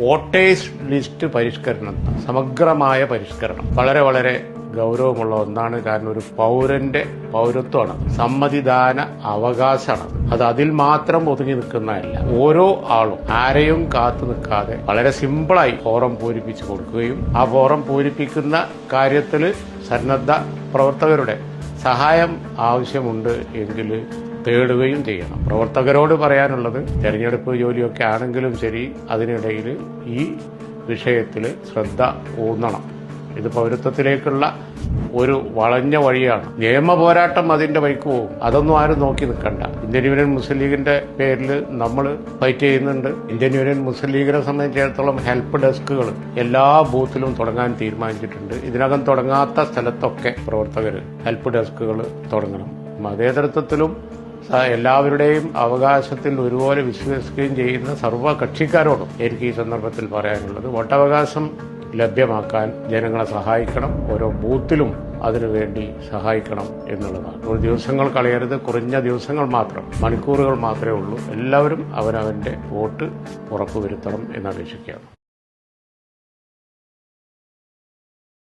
Voters list പരിഷ്കരണം സമഗ്രമായ പരിഷ്കരണം. വളരെ വളരെ ഗൗരവമുള്ള ഒന്നാണ്. കാരണം ഒരു പൗരന്റെ പൗരത്വമാണ്. സമ്മതിദാന അവകാശമാണ്. അത് അതിൽ മാത്രം ഒതുങ്ങി നിൽക്കുന്നതല്ല. ഓരോ ആളും ആരെയും കാത്തു നിൽക്കാതെ വളരെ സിമ്പിളായി ഫോറം പൂരിപ്പിച്ചു കൊടുക്കുകയും ആ ഫോറം പൂരിപ്പിക്കുന്ന കാര്യത്തിൽ സന്നദ്ധ പ്രവർത്തകരുടെ സഹായം ആവശ്യമുണ്ട് എങ്കിൽ തേടുകയും ചെയ്യണം. പ്രവർത്തകരോട് പറയാനുള്ളത് തെരഞ്ഞെടുപ്പ് ജോലിയൊക്കെ ആണെങ്കിലും ശരി അതിനിടയിൽ ഈ വിഷയത്തിൽ ശ്രദ്ധ ഊന്നണം. ഇത് പൗരത്വത്തിലേക്കുള്ള ഒരു വളഞ്ഞ വഴിയാണ്. നിയമ പോരാട്ടം അതിന്റെ വഴിക്ക് പോകും. അതൊന്നും ആരും നോക്കി നിൽക്കണ്ട. ഇന്ത്യൻ യൂണിയൻ മുസ്ലിം ലീഗിന്റെ പേരിൽ നമ്മൾ ഫൈറ്റ് ചെയ്യുന്നുണ്ട്. ഇന്ത്യൻ യൂണിയൻ മുസ്ലിം ലീഗിനെ സംബന്ധിച്ചിടത്തോളം ഹെൽപ്പ് ഡെസ്കുകൾ എല്ലാ ബൂത്തിലും തുടങ്ങാൻ തീരുമാനിച്ചിട്ടുണ്ട്. ഇതിനകം തുടങ്ങാത്ത സ്ഥലത്തൊക്കെ പ്രവർത്തകർ ഹെൽപ്പ് ഡെസ്കുകൾ തുടങ്ങണം. മതേതരത്വത്തിലും എല്ലാവരുടെയും അവകാശത്തിൽ ഒരുപോലെ വിശ്വസിക്കുകയും ചെയ്യുന്ന സർവ കക്ഷിക്കാരോടും എനിക്ക് ഈ സന്ദർഭത്തിൽ പറയാനുള്ളത് വോട്ടവകാശം ലഭ്യമാക്കാൻ ജനങ്ങളെ സഹായിക്കണം ഓരോ ബൂത്തിലും അതിനുവേണ്ടി സഹായിക്കണം എന്നുള്ളതാണ്. ദിവസങ്ങൾ കളയരുത് കുറഞ്ഞ ദിവസങ്ങൾ മാത്രം മണിക്കൂറുകൾ മാത്രമേ ഉള്ളൂ. എല്ലാവരും അവനവന്റെ വോട്ട് ഉറപ്പുവരുത്തണം എന്ന് അപേക്ഷിക്കുകയാണ്.